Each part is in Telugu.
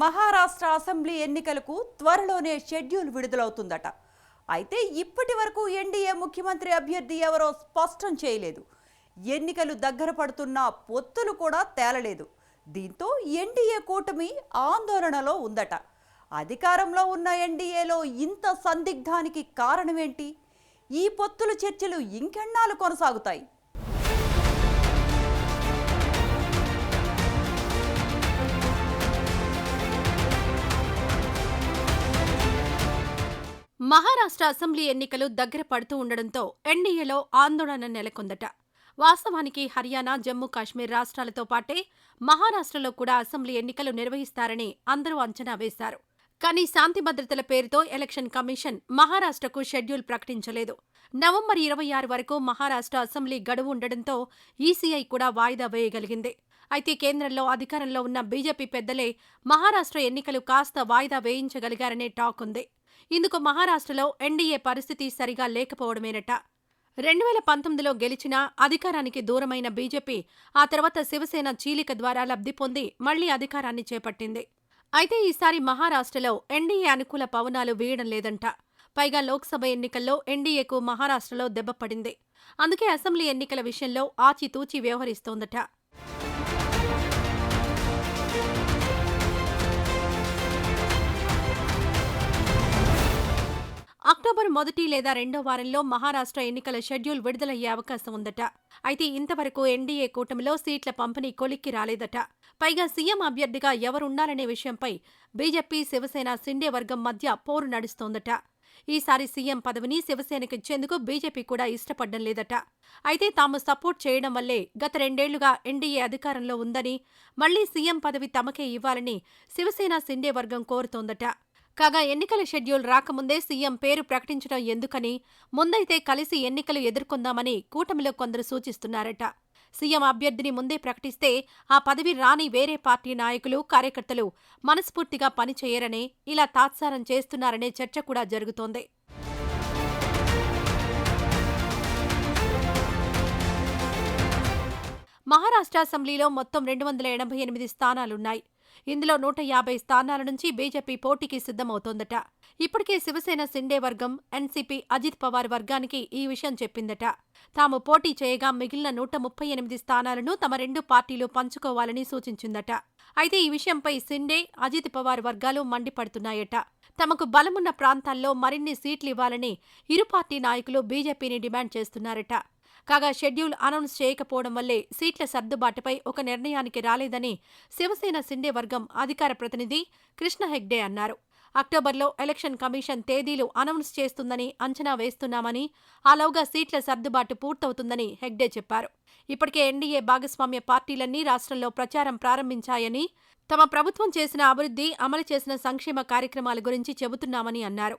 మహారాష్ట్ర అసెంబ్లీ ఎన్నికలకు త్వరలోనే షెడ్యూల్ విడుదలవుతుందట. అయితే ఇప్పటి వరకు ఎన్డీఏ ముఖ్యమంత్రి అభ్యర్థి ఎవరో స్పష్టం చేయలేదు. ఎన్నికలు దగ్గర పడుతున్న పొత్తులు కూడా తేలలేదు. దీంతో ఎన్డీఏ కూటమి ఆందోళనలో ఉందట. అధికారంలో ఉన్న ఎన్డీఏలో ఇంత సందిగ్ధానికి కారణమేంటి? ఈ పొత్తుల చర్చలు ఇంకెన్నాళ్ళు కొనసాగుతాయి? మహారాష్ట్ర అసెంబ్లీ ఎన్నికలు దగ్గర పడుతూ ఉండడంతో ఎన్డీఏలో ఆందోళన నెలకొందట. వాస్తవానికి హర్యానా జమ్మూ కాశ్మీర్ రాష్ట్రాలతో పాటే మహారాష్ట్రలో కూడా అసెంబ్లీ ఎన్నికలు నిర్వహిస్తారని అందరూ అంచనా వేశారు. కానీ శాంతి భద్రతల పేరుతో ఎలక్షన్ కమిషన్ మహారాష్ట్రకు షెడ్యూల్ ప్రకటించలేదు. నవంబర్ ఇరవై ఆరు వరకు మహారాష్ట్ర అసెంబ్లీ గడువు ఉండడంతో ఈసీఐ కూడా వాయిదా వేయగలిగింది. అయితే కేంద్రంలో అధికారంలో ఉన్న బీజేపీ పెద్దలే మహారాష్ట్ర ఎన్నికలు కాస్త వాయిదా వేయించగలిగారనే టాక్ ఉంది. ఇందుకు మహారాష్ట్రలో ఎన్డీఏ పరిస్థితి సరిగా లేకపోవడమేనట. రెండు వేల పంతొమ్మిదిలో గెలిచినా అధికారానికి దూరమైన బీజేపీ ఆ తర్వాత శివసేన చీలిక ద్వారా లబ్ధి పొంది మళ్ళీ అధికారాన్ని చేపట్టింది. అయితే ఈసారి మహారాష్ట్రలో ఎన్డీఏ అనుకూల పవనాలు వీయడం లేదంట. పైగా లోక్సభ ఎన్నికల్లో ఎన్డీఏకు మహారాష్ట్రలో దెబ్బపడింది అందుకే అసెంబ్లీ ఎన్నికల విషయంలో ఆచితూచి వ్యవహరిస్తోందట. అక్టోబర్ మొదటి లేదా రెండో వారంలో మహారాష్ట్ర ఎన్నికల షెడ్యూల్ విడుదలయ్యే అవకాశం ఉందట. అయితే ఇంతవరకు ఎన్డీఏ కూటమిలో సీట్ల పంపిణీ కొలిక్కి రాలేదట. పైగా సీఎం అభ్యర్థిగా ఎవరుండాలనే విషయంపై బీజేపీ శివసేన సిండే వర్గం మధ్య పోరు నడుస్తోందట. ఈసారి సీఎం పదవిని శివసేనకు ఇచ్చేందుకు బీజేపీ కూడా ఇష్టపడడం లేదట. అయితే తాము సపోర్ట్ చేయడం వల్లే గత రెండేళ్ళుగా ఎన్డీఏ అధికారంలో ఉందని మళ్ళీ సీఎం పదవి తమకే ఇవ్వాలని శివసేన సిండే వర్గం కోరుతోందట. కాగా ఎన్నికల షెడ్యూల్ రాకముందే సీఎం పేరు ప్రకటించడం ఎందుకని ముందైతే కలిసి ఎన్నికలు ఎదుర్కొందామని కూటమిలో కొందరు సూచిస్తున్నారట. సీఎం అభ్యర్థిని ముందే ప్రకటిస్తే ఆ పదవి రాని వేరే పార్టీ నాయకులు కార్యకర్తలు మనస్ఫూర్తిగా పనిచేయరనే ఇలా తాత్సారం చేస్తున్నారనే చర్చ కూడా జరుగుతోంది. మహారాష్ట్ర అసెంబ్లీలో మొత్తం రెండు వందల ఎనభై ఎనిమిది స్థానాలున్నాయి. ఇందులో నూట యాభై స్థానాల నుంచి బీజేపీ పోటీకి సిద్ధమవుతోందట. ఇప్పటికే శివసేన సిండే వర్గం ఎన్సీపీ అజిత్ పవార్ వర్గానికి ఈ విషయం చెప్పిందట. తాము పోటీ చేయగా మిగిలిన నూట ముప్పై ఎనిమిది స్థానాలను తమ రెండు పార్టీలు పంచుకోవాలని సూచించిందట. అయితే ఈ విషయంపై సిండే అజిత్ పవార్ వర్గాలు మండిపడుతున్నాయట. తమకు బలమున్న ప్రాంతాల్లో మరిన్ని సీట్లు ఇవ్వాలని ఇరు పార్టీ నాయకులు బీజేపీని డిమాండ్ చేస్తున్నారట. కాగా షెడ్యూల్ అనౌన్స్ చేయకపోవడం వల్లే సీట్ల సర్దుబాటుపై ఒక నిర్ణయానికి రాలేదని శివసేన సిండే వర్గం అధికార ప్రతినిధి కృష్ణ హెగ్డే అన్నారు. అక్టోబర్లో ఎలక్షన్ కమిషన్ తేదీలు అనౌన్స్ చేస్తుందని అంచనా వేస్తున్నామని ఆలోగా సీట్ల సర్దుబాటు పూర్తవుతుందని హెగ్డే చెప్పారు. ఇప్పటికే ఎన్డీఏ భాగస్వామ్య పార్టీలన్నీ రాష్ట్రంలో ప్రచారం ప్రారంభించాయని తమ ప్రభుత్వం చేసిన అభివృద్ధి అమలు చేసిన సంక్షేమ కార్యక్రమాల గురించి చెబుతున్నామని అన్నారు.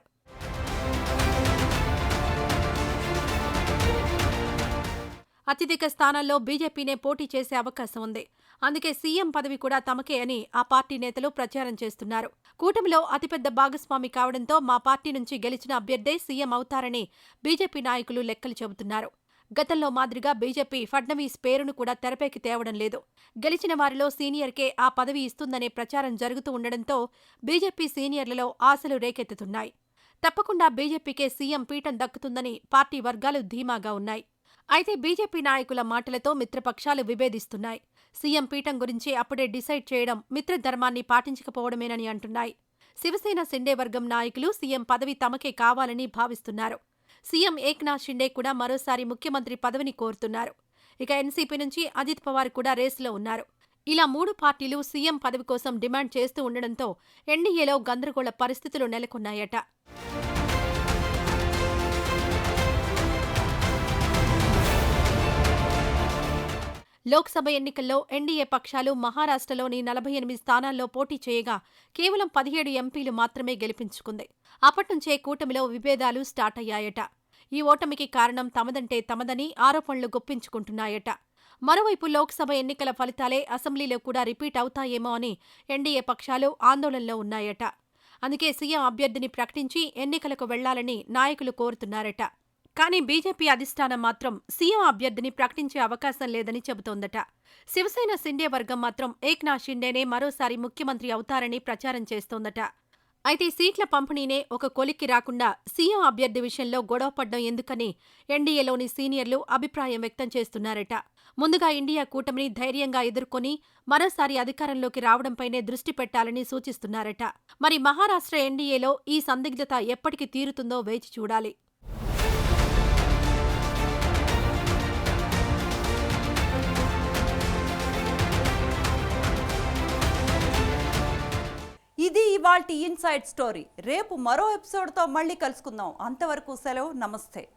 అత్యధిక స్థానాల్లో బీజేపీనే పోటీ చేసే అవకాశం ఉంది. అందుకే సీఎం పదవి కూడా తమకే అని ఆ పార్టీ నేతలు ప్రచారం చేస్తున్నారు. కూటమిలో అతిపెద్ద భాగస్వామి కావడంతో మా పార్టీ నుంచి గెలిచిన అభ్యర్థే సీఎం అవుతారని బీజేపీ నాయకులు లెక్కలు చెబుతున్నారు. గతంలో మాదిరిగా బీజేపీ ఫడ్నవీస్ పేరును కూడా తెరపైకి తేవడం లేదు. గెలిచిన వారిలో సీనియర్కే ఆ పదవి ఇస్తుందనే ప్రచారం జరుగుతూ ఉండడంతో బీజేపీ సీనియర్లలో ఆశలు రేకెత్తుతున్నాయి. తప్పకుండా బీజేపీకే సీఎం పీఠం దక్కుతుందని పార్టీ వర్గాలు ధీమాగా ఉన్నాయి. అయితే బీజేపీ నాయకుల మాటలతో మిత్రపక్షాలు విభేదిస్తున్నాయి. సీఎం పీఠం గురించి అప్పుడే డిసైడ్ చేయడం మిత్రధర్మాన్ని పాటించకపోవడమేనని అంటున్నాయి. శివసేన సిండే వర్గం నాయకులు సీఎం పదవి తమకే కావాలని భావిస్తున్నారు. సీఎం ఏక్నాథ్ షిండే కూడా మరోసారి ముఖ్యమంత్రి పదవిని కోరుతున్నారు. ఇక ఎన్సీపీ నుంచి అజిత్ పవార్ కూడా రేసులో ఉన్నారు. ఇలా మూడు పార్టీలు సీఎం పదవి కోసం డిమాండ్ చేస్తూ ఉండడంతో ఎన్డీఏలో గందరగోళ పరిస్థితులు నెలకొన్నాయట. లోక్సభ ఎన్నికల్లో ఎన్డీఏ పక్షాలు మహారాష్ట్రలోని నలభై ఎనిమిది స్థానాల్లో పోటీ చేయగా కేవలం పదిహేడు ఎంపీలు మాత్రమే గెలిపించుకుంది. అప్పట్నుంచే కూటమిలో విభేదాలు స్టార్ట్ అయ్యాయట. ఈ ఓటమికి కారణం తమదంటే తమదని ఆరోపణలు గుప్పించుకుంటున్నాయట. మరోవైపు లోక్సభ ఎన్నికల ఫలితాలే అసెంబ్లీలో కూడా రిపీట్ అవుతాయేమో అని ఎన్డీఏ పక్షాలు ఆందోళనలో ఉన్నాయట. అందుకే సీఎం అభ్యర్థిని ప్రకటించి ఎన్నికలకు వెళ్ళాలని నాయకులు కోరుతున్నారట. కానీ బీజేపీ అధిష్టానం మాత్రం సీఎం అభ్యర్థిని ప్రకటించే అవకాశం లేదని చెబుతోందట. శివసేన షిండే వర్గం మాత్రం ఏక్నాథ్ షిండేనే మరోసారి ముఖ్యమంత్రి అవుతారని ప్రచారం చేస్తోందట. అయితే సీట్ల పంపిణీనే ఒక కొలిక్కి రాకుండా సీఎం అభ్యర్థి విషయంలో గొడవపడ్డం ఎందుకని ఎన్డీఏలోని సీనియర్లు అభిప్రాయం వ్యక్తం చేస్తున్నారట. ముందుగా ఇండియా కూటమిని ధైర్యంగా ఎదుర్కొని మరోసారి అధికారంలోకి రావడంపైనే దృష్టి పెట్టాలని సూచిస్తున్నారట. మరి మహారాష్ట్ర ఎన్డీఏలో ఈ సందిగ్ధత ఎప్పటికి తీరుతుందో వేచి చూడాలి. ఇది ఇవాల్టి ఇన్సైడ్ స్టోరీ. రేపు మరో ఎపిసోడ్తో మళ్ళీ కలుసుకుందాం. అంతవరకు సెలవు. నమస్తే.